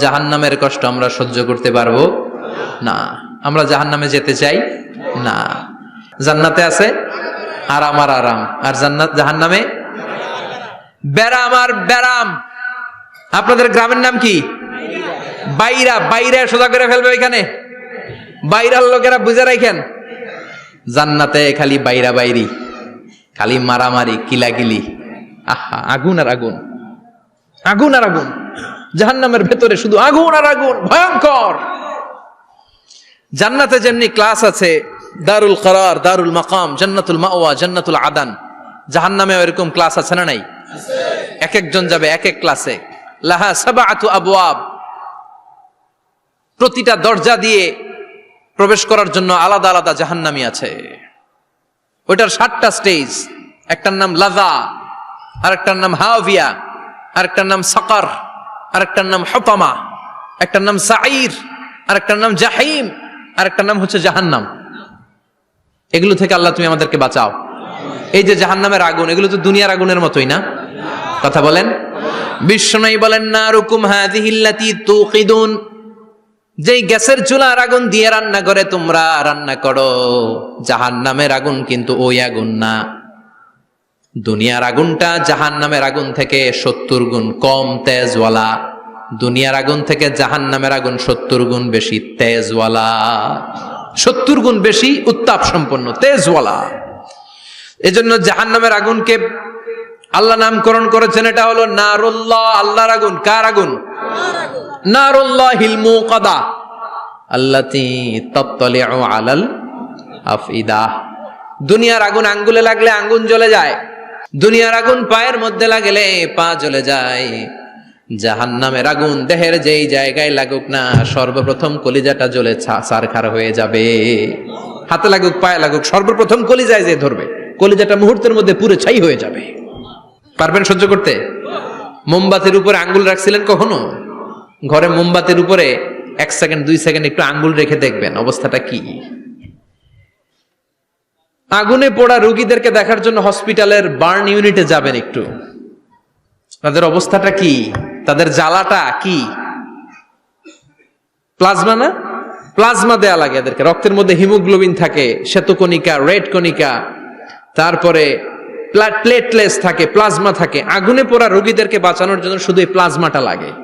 জাহান্নামের কষ্ট আমরা সহ্য করতে পারব? না। আমরা জাহান্নামে যেতে চাই? না। জান্নাতে আছে? আরাম আর আরাম। আর জান্নাত জাহান্নামে? ব্যারাম আর ব্যারাম। আপনাদের গ্রামের নাম কি? বাইরা। বাইরে সোজা করে ফেলবে এখানে বাইরার লোকেরা বুঝে রাখেন। জান্নাতে খালি বাইরা বাইরি। খালি মারামারি, কিলাকিলি। আহা, আগুন আর আগুন। আগুন আর আগুন। জাহান্নামের ভেতরে শুধু আগুন আর আগুন, ভয়ঙ্কর। জান্নাতে যেমনি ক্লাস আছে, দারুল করার, দারুল মাকাম, জান্নাতুল মাওয়া, জান্নাতুল আদান। জাহান্নামে এরকম ক্লাস আছে না নাই? এক একজন যাবে এক এক ক্লাসে লাহা সাবা সাবাআতু আবওয়াব। প্রতিটা দরজা দিয়ে প্রবেশ করার জন্য আলাদা আলাদা জাহান্নামি আছে। ওইটার সাতটা স্টেজ একটার নাম লাজা, আরেকটার নাম হাভিয়া আরেকটার নাম সাকার, আরেকটার নাম হতামা, একটার নাম সাইর আরেকটার নাম জাহিম, আরেকটার নাম হচ্ছে জাহান্নাম। এগুলো থেকে আল্লাহ তুমি আমাদেরকে বাঁচাও। এই যে জাহান্নামের আগুন, এগুলো তো দুনিয়ার আগুনের মতোই না? কথা বলেন। বিশ্বনয়ী বলেন না রুকুম হাদিহিল্লাতি তুকিদুন যেই গ্যাসের চুলার আগুন দিয়ে রান্না করে, তোমরা রান্না করো। জাহান নামের আগুন কিন্তু ওই আগুন না। দুনিয়ার আগুনটা জাহান নামের আগুন থেকে সত্তর গুণ কম তেজওয়ালা। দুনিয়ার আগুন থেকে জাহান নামের আগুন সত্তর গুণ বেশি তেজওয়ালা। সত্তর গুণ বেশি উত্তাপ সম্পন্ন তেজওয়ালা। এজন্য জাহান নামের আগুনকে আল্লাহ নামকরণ করেছেন, এটা হলো নারুল্লাহ, আল্লাহর আগুন। কার আগুন? নারুল্লাহিল মুকাদা। আল্লাতি তাত্তালিউ আলাল আফইদা। দুনিয়ার আগুন আঙ্গুলে লাগলে আঙ্গুন জ্বলে যায়। দুনিয়ার আগুন পায়ের মধ্যে লাগলে পা জ্বলে যায়। জাহান নামের আগুন দেহের যেই জায়গায় লাগুক না, সর্বপ্রথম কলিজাটা জ্বলে সারখার হয়ে যাবে। হাতে লাগুক, পায়ে লাগুক, সর্বপ্রথম কলিজায় যে ধরবে, কলিজাটা মুহূর্তের মধ্যে পুরো ছাই হয়ে যাবে। পারবেন সহ্য করতে? মোমবাতির উপরে আঙ্গুল রাখছিলেন কখনো? ঘরে মোমবাতির উপরে এক সেকেন্ড, দুই সেকেন্ড একটু আঙ্গুল রেখে দেখবেন, অবস্থাটা কি? আগুনে পোড়া রুগীদেরকে দেখার জন্য হসপিটালের বার্ন ইউনিটে যাবেন একটু। তাদের অবস্থাটা কি? তাদের জ্বালাটা কি? প্লাজমা না? প্লাজমা দেয়া লাগে এদেরকে। রক্তের মধ্যে হিমোগ্লোবিন থাকে, শ্বেতকণিকা, রেড কণিকা, তারপরে প্লেটলেস থাকে, প্লাজমা থাকে। আগুনে পোড়া রোগীদেরকে বাঁচানোর জন্য শুধু এই প্লাজমাটা লাগে।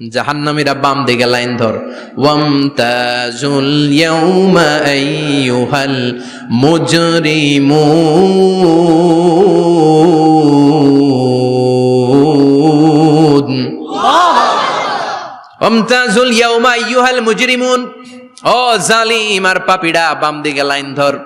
জাহান্নামীরা বাম দিকে লাইন ধর। ওয়ামতাজুল ইয়াউমা আইয়ুহাল মুজরিমুন। ওয়ামতাজুল ইয়াউমা আইয়ুহাল মুজরিমুন। ও জালিম আর পাপীরা বাম দিকে লাইন ধর।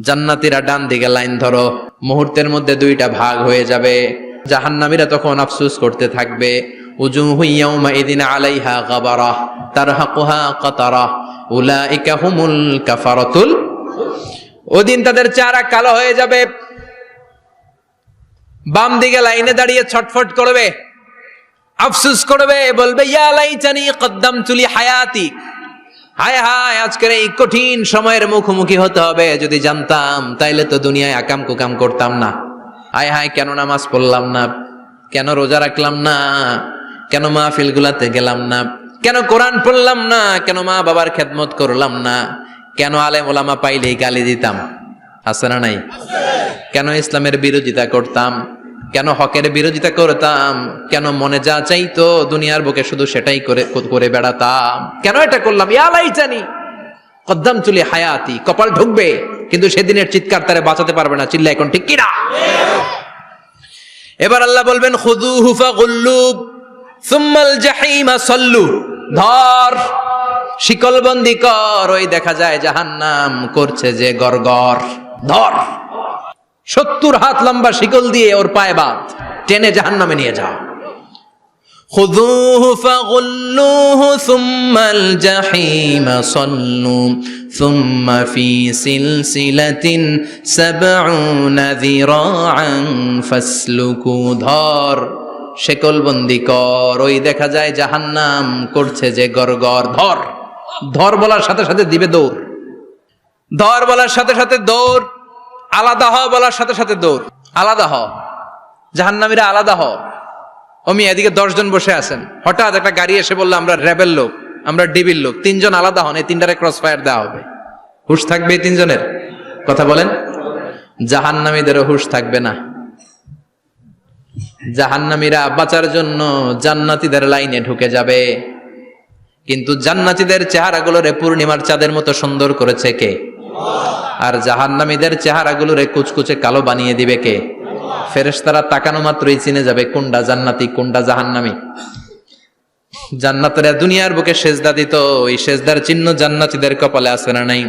জান্নাতীরা ডান দিকে লাইন ধরো। মুহূর্তের মধ্যে দুইটা ভাগ হয়ে যাবে। জাহান্নামীরা তখন আফসোস করতে থাকবে। ইয়াউমা ইদিন আলাইহা গাবারা তারহাকুহা কাতারা উলাইকা হুমুল কাফারাতুল ওদিন তাদের চেহারা কালো হয়ে যাবে। বাম দিকে লাইনে দাঁড়িয়ে ছটফট করবে। আফসোস করবে, বলবে, ইয়া লাইতানি কদ্দাম তুলি হায়াতি। হায় হায়, আজকের এই কঠিন সময়ের মুখোমুখি হতে হবে। যদি জানতাম, তাইলে তো দুনিয়ায় আকাম কুকাম করতাম না। হায় হায়, কেন নামাজ পড়লাম না? কেন রোজা রাখলাম না? কেন মাহফিল গুলাতে গেলাম না? কেন কোরআন পড়লাম না? কেন মা বাবার খেদমত করলাম না? কেন আলেম ওলামা পাইলেই গালি দিতাম? আছে না নাই? কেন ইসলামের বিরোধিতা করতাম? কেন হকের বিরোধিতা করতাম? কেন মনে যা চাইতো দুনিয়ার বুকে শুধু সেটাই করে করে বেড়াতাম? কেন এটা করলাম? ইয়ালাই জানি কদ্দাম চুলি হায়াতি, কপাল ঢুকবে, কিন্তু সেদিনের চিৎকার তারে বাঁচাতে পারবে না চিল্লা এখন ঠিক কিনা? এবার আল্লাহ বলবেন খুদু হুফা গুল্লু সুম্মাল জাহিমা সল্লু ধর শিকলবন্দি কর ওই দেখা যায় জাহান্নাম করছে যে গরগর ধর সত্তর হাত লম্বা শিকল দিয়ে ওর পায়ে বাঁধ টেনে জাহান্নামে নিয়ে যাও خذوه فغلوه ثم الجحيم صلوا ثم في سلسلة سبعون ذراعا فاسلكوا ধর শেকলবন্দি কর। ওই দেখা যায় জাহান্নাম করছে যে গরগর ধর ধর বলার সাথে সাথে দিবে দৌড়। ধর বলার সাথে সাথে দৌড়, আলাদা হ বলার সাথে সাথে দৌড়। আলাদা হ। জাহান্নামীরা আলাদা হ। অমি, এদিকে দশজন বসে আছেন। হঠাৎ একটা গাড়ি এসে বলল, আমরা র্যাবের লোক, আমরা ডিবির লোক। তিনজন আলাদা হন, এই তিনটারে ক্রস ফায়ার দেওয়া হবে। হুশ থাকবে এই তিনজনের? কথা বলেন। জাহান্নামীদেরও হুশ থাকবে না। জাহান্নামীরা বাঁচার জন্য জান্নাতীদের লাইনে ঢুকে যাবে। কিন্তু জান্নাতীদের চেহারাগুলোরে পূর্ণিমার চাঁদের মতো সুন্দর করেছে কে? আর জাহান্নামীদের চেহারাগুলোরে কুচকুচে কালো বানিয়ে দিবে কে? ফেরেশতারা তাকানো মাত্রই চিনে যাবে কোনটা জান্নাতি, কোনটা জাহান্নামী। জান্নাতেরা দুনিয়ার বুকে সেজদা দিত ওই সেজদার চিহ্ন জান্নাতীদের কপালে আছে না নাই?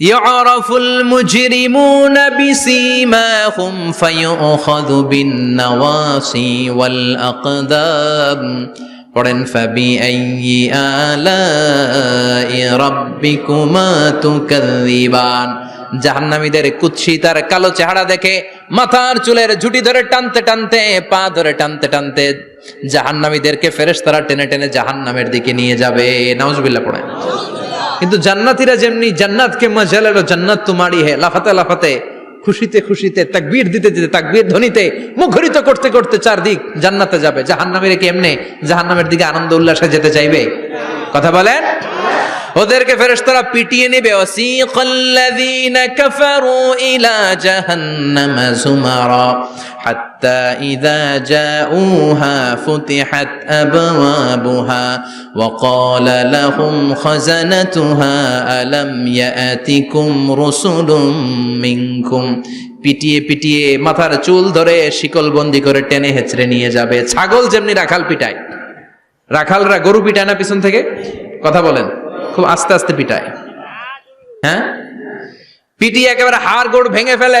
يعرف المجرمون بسيماهم فيؤخذ بالنواصي والأقدام পড়েন فبأي آلاء ربكما تكذبان জাহান্নামীদের কুৎসি তার কালো চেহারা দেখে মাথার চুলের ঝুটি ধরে টানতে টানতে পা ধরে টানতে টানতে জাহান্নামীদেরকে ফেরেশতারা টেনে টেনে জাহান্নামের দিকে নিয়ে যাবে নাউজুবিল্লাহ পড়েন কিন্তু জান্নাতীরা যেমনি জান্নাতকে মজা লাগল জান্নাত তোমারই হে, লাফাতে লাফাতে, খুশিতে খুশিতে, তাকবীর দিতে দিতে, তাকবীর ধ্বনিতে মুখরিত করতে করতে চারদিক জান্নাতে যাবে। জাহান্নামের কি এমনি জাহান্নামের দিকে আনন্দ উল্লাসে যেতে চাইবে। কথা বলেন? ওদেরকে ফেরেশতারা পিটিয়ে নেবে, ওয়াসিকাল্লাযীনা কাফারু ইলা জাহান্নামা যুমারা حتى إذا جاءوها فتحت أبوابها وقال لهم خزنتها ألم يأتكم رسل منكم পিটিয়ে পিটিয়ে মাথার চুল ধরে শিকল বন্দি করে টেনে হেচড়ে নিয়ে যাবে ছাগল যেমনি রাখাল পিটায় রাখালরা গরু পিটায় না পিছন থেকে কথা বলেন খুব আস্তে আস্তে পিটায় হ্যাঁ পিটিয়ে একেবারে হাড় গোড় ভেঙে ফেলে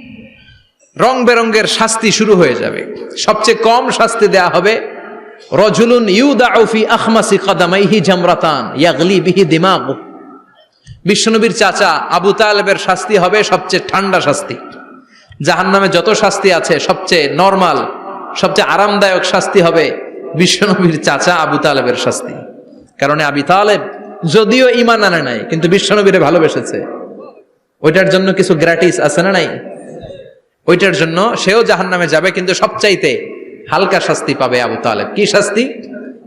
রং বেরঙ্গের শাস্তি শুরু হয়ে যাবে। সবচেয়ে কম শাস্তি দেয়া হবে, রজুলুন ইউদাউফি আখমাসি কাদামাইহি জামরাতান ইয়াগলি বিহি দিমাগ। বিশ্বনবীর চাচা আবু তালেবের শাস্তি হবে সবচেয়ে ঠান্ডা শাস্তি। জাহান নামে যত শাস্তি আছে, সবচেয়ে নর্মাল, সবচেয়ে আরামদায়ক শাস্তি হবে বিশ্বনবীর চাচা আবু তালেবের শাস্তি। কারণ আবি তালেব যদিও ইমান আনে নাই, কিন্তু বিশ্বনবীরে ভালোবেসেছে। ওইটার জন্য কিছু গ্র্যাটিস আছে না নাই? ওইটার জন্য সেও জাহান নামে যাবে, কিন্তু সবচাইতে হালকা শাস্তি পাবে আবু তালেব। কি শাস্তি?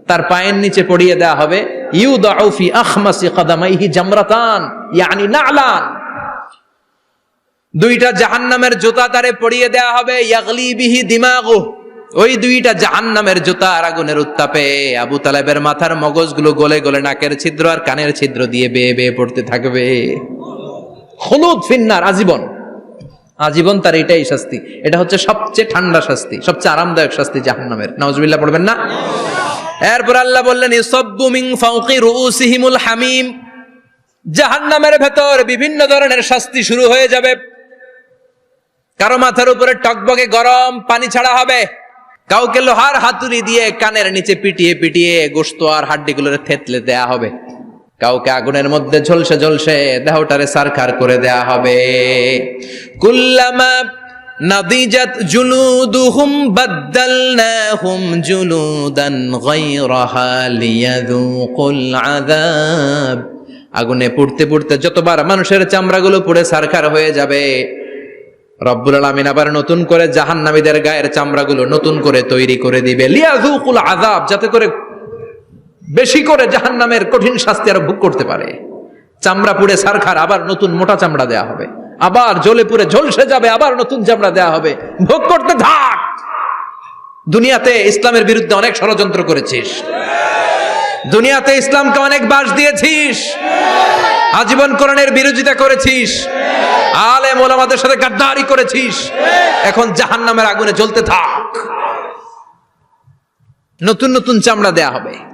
তার পায়ের নিচে পড়িয়ে দেওয়া হবে ইউ দাউফি আখমাসি কাদামাইহি জামরাতান, ইয়ানি নালান। দুইটা জাহান্নামের জুতা তারে পড়িয়ে দেওয়া হবে, ইয়াগলি বিহি দিমাগু। ওই দুইটা জাহান্নামের জুতা আর আগুনের উত্তাপে। আবু তালেবের মাথার মগজগুলো গলে গলে নাকের ছিদ্র আর কানের ছিদ্র দিয়ে বেয়ে বেয়ে পড়তে থাকবে। হলুদ ফিন্নার, আজীবন। আজীবন তার এটাই শাস্তি। এটা হচ্ছে সবচেয়ে ঠান্ডা শাস্তি, সবচেয়ে আরামদায়ক শাস্তি জাহান্নামের। নওয়াজবিল্লাহ পড়বেন না? এরপর আল্লাহ বললেন ইসাব্বু মিন ফাওকি হামিম। জাহান্নামের ভেতর বিভিন্ন ধরনের শাস্তি শুরু হয়ে যাবে। কারও মাথার উপরে টকবকে গরম পানি ছাড়া হবে। কাউকে লোহার হাতুড়ি দিয়ে কানের নিচে পিটিয়ে পিটিয়ে গোস্ত আর হাড্ডিগুলোর থেতলে দেয়া হবে। কাউকে আগুনের মধ্যে ঝলসে ঝলসে দেহটারে সারখার করে দেয়া হবে। কুল্লামা নাদিজাত জুলুদুহুম বাদ্দালনাহুম জুলুদান গায়রাহা লিয়াযুকুল আযাব। আগুনে পুড়তে পুড়তে যতবার মানুষের চামড়াগুলো পুড়ে সারখার হয়ে যাবে, রব্বুল আলামিন আবার নতুন করে জাহান্নামীদের গায়ের চামড়াগুলো নতুন করে তৈরি করে দিবে। লিয়াযুকুল আযাব, যাতে করে বেশি করে জাহান্নামের কঠিন শাস্তি আরও ভোগ করতে পারে। চামড়া পুড়ে সারখার আবার নতুন মোটা চামড়া দেয়া হবে। আবার জ্বলে পুড়ে ঝলসে যাবে, আবার নতুন চামড়া দেয়া হবে। ভোগ করতে থাক দুনিয়াতে ইসলামের বিরুদ্ধে অনেক ষড়যন্ত্র করেছিস। দুনিয়াতে ইসলামকে অনেক বাস দিয়েছিস। আজীবন কোরআনের বিরোধিতা করেছিস। আলে মোলামাদের সাথে গাদ্দারি করেছিস। এখন জাহান্নামের আগুনে জ্বলতে থাক। নতুন নতুন চামড়া দেয়া হবে।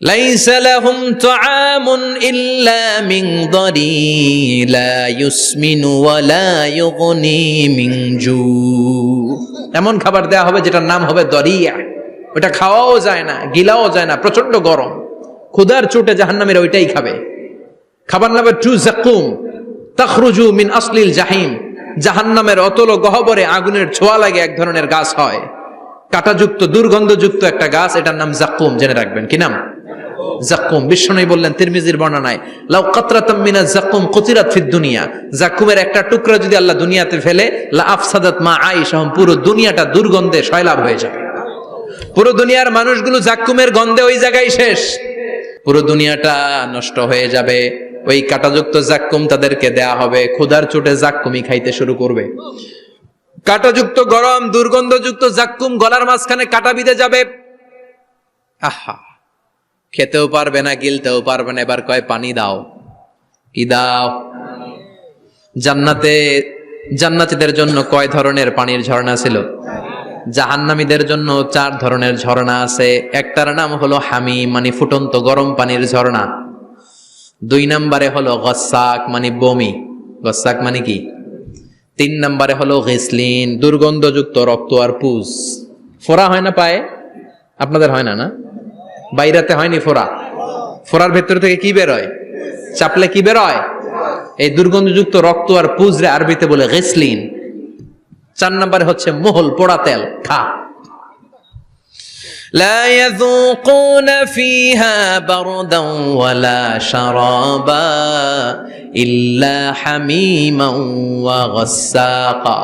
ليس لهم طعام إلا من ضريع لا يسمن ولا يغني من جوع এমন খাবার দেয়া হবে যেটার নাম হবে দরিয়া ওটা খাওয়াও যায় না গিলাও যায় না প্রচন্ড গরম ক্ষুধার চোটে জাহান্নামীরা ওইটাই খাবে খাবার নামে টু জাকুম তখরুজু মিন আসলিল জাহিম জাহান্নামের অতল গহবরে আগুনের ছোঁয়া লাগে এক ধরনের গাছ হয় কাটাযুক্ত, দুর্গন্ধযুক্ত একটা গাছ, এটার নাম জাকুম জেনে রাখবেন। কি নাম? জাকুম বিষ্ণু বললেন, তিরমিজির বর্ণনায়, লাউ কাতরাতাম মিনা জাকুম কুতিরাত ফিদ দুনিয়া। জাকুমের একটা টুকরা যদি আল্লাহ দুনিয়াতে ফেলে, লা আফসাদাত মা আইশা পুরো দুনিয়াটা দুর্গন্ধে সয়লাভ হয়ে যাবে। পুরো দুনিয়ার মানুষগুলো জাকুমের গন্ধে ওই জায়গায় শেষ। পুরো দুনিয়াটা নষ্ট হয়ে যাবে। ওই কাটাযুক্ত জাক্কুম তাদেরকে দেয়া হবে। ক্ষুধার চোটে জাক্কুমি খাইতে শুরু করবে। কাটাযুক্ত গরম, দুর্গন্ধযুক্ত জাক্কুম, গলার মাঝখানে কাটা বিঁধে যাবে। আহা, খেতেও পারবে না, গিলতেও পারবে না, এবার কয় পানি দাও। কি দাও? জান্নাতে, জান্নাতীদের জন্য কয় ধরনের পানির ঝর্ণা ছিল? জাহান্নামীদের জন্য চার ধরনের ঝর্ণা আছে। একটার নাম হলো হামি মানে ফুটন্ত গরম পানির ঝর্ণা। দুই নম্বরে হলো গসাক মানে বমি। গসাক মানে কি? তিন নম্বরে হলো ঘেসলিন দুর্গন্ধযুক্ত রক্ত আর পুজ। ফোরা হয় না পায়ে? আপনাদের হয় না না? বাইরাতে হয়নি ফোরা ফোরার ভেতর থেকে কি বেরোয়? চাপলে কি বেরোয়? এই দুর্গন্ধযুক্ত রক্ত আর পুজরে আরবিতে বলে ঘেসলিন চার নম্বরে হচ্ছে মোহল, পোড়া তেল, খা। لا يذوقون فيها بردا ولا شرابا إلا حميما وغساقا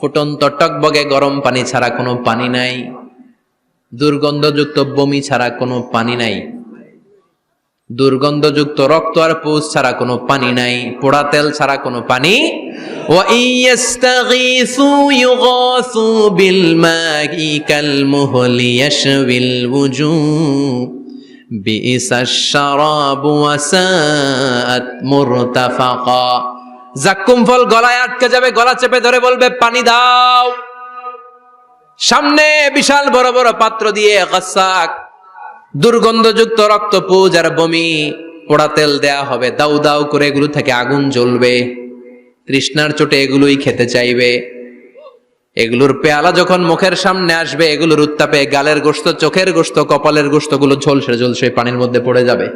ফুটন্ত টকবগে গরম পানি ছাড়া কোনো পানি নাই দুর্গন্ধযুক্ত বমি ছাড়া কোনো পানি নাই দুর্গন্ধযুক্ত রক্ত আর পোষ ছাড়া কোনো পানি নাই। পোড়া তেল ছাড়া কোনো পানি। জাক্কুম ফল গলায় আটকে যাবে, গলা চেপে ধরে বলবে, পানি দাও। সামনে বিশাল বড় বড় পাত্র দিয়ে গাছাক দুর্গন্ধযুক্ত রক্ত পুজ আর বমি, পোড়া তেল দেয়া হবে, দাউ দাউ করে এগুলো থেকে আগুন জ্বলবে। তৃষ্ণার চোটে এগুলোই খেতে চাইবে। এগুলোর পেয়ালা যখন মুখের সামনে আসবে, এগুলোর উত্তাপে গালের গোস্ত চোখের গোস্ত কপালের গোস্তগুলো ঝলসে ঝলসে পানির মধ্যে পড়ে যাবে।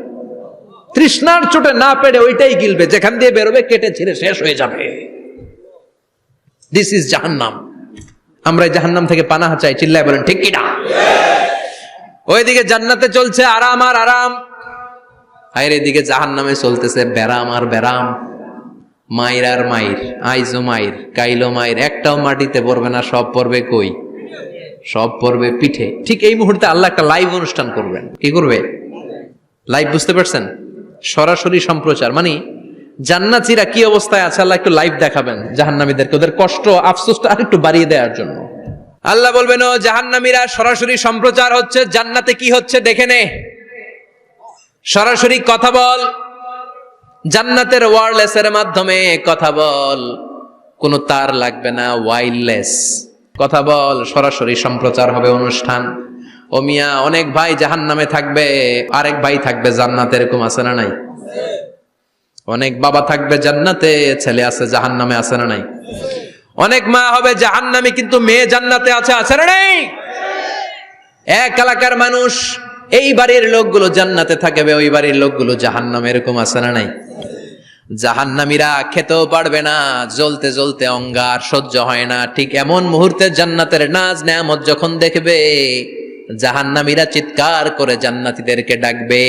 তৃষ্ণার চোটে না পেরে ওইটাই গিলবে, যেখান দিয়ে বেরোবে, কেটে ছিঁড়ে শেষ হয়ে যাবে। দিস ইজ জাহান্নাম। আমরা জাহান্নাম থেকে পানাহা চাই, চিল্লায় বলেন, ঠিক কিনা ওইদিকে জান্নাতে চলছে আরাম আর আরাম। আর এদিকে জাহান নামে চলতেছে ব্যারাম আর ব্যারাম। মাইর আর মাইর আইজো মাইর কাইলো মাইর একটাও মাটিতে পড়বে না, সব পড়বে কই? সব পড়বে পিঠে। ঠিক এই মুহূর্তে আল্লাহ একটা লাইভ অনুষ্ঠান করবেন। কি করবে? লাইভ বুঝতে পারছেন? সরাসরি সম্প্রচার। মানে জান্নাতিরা কি অবস্থায় আছে? আল্লাহ একটু লাইভ দেখাবেন জাহান্নামীদেরকে। ওদের কষ্ট, আফসোসটা আর একটু বাড়িয়ে দেওয়ার জন্য। আল্লাহ বলবেন, ও জাহান্নামীরা, সরাসরি সম্প্রচার হচ্ছে, জান্নাতে কি হচ্ছে দেখে নে। সরাসরি কথা বল, জান্নাতের ওয়ারলেস এর মাধ্যমে কথা বল। কোনো তার লাগবে না ওয়াইরলেস কথা বল, সরাসরি সম্প্রচার হবে অনুষ্ঠান। ও মিয়া, অনেক ভাই জাহান নামে থাকবে, আরেক ভাই থাকবে জান্নাতে, এরকম আছে না নাই? অনেক বাবা থাকবে জান্নাতে, ছেলে আছে জাহান নামে আছে না নাই? অনেক মা হবে জাহান্নামী, কিন্তু মেয়ে জান্নাতে আছে আছে না নেই? এক এলাকার মানুষ, এই বাড়ির লোকগুলো জান্নাতে থাকবে ওই বাড়ির লোকগুলো জাহান্নামে, এরকম আছে না নাই? জাহান্নামীরা খেতেও পারবে না, জ্বলতে জ্বলতে অঙ্গার সহ্য হয় না। ঠিক এমন মুহূর্তে জান্নাতের নাজ নেয়ামত যখন দেখবে, জাহান্নামীরা চিৎকার করে জান্নাতীদেরকে ডাকবে।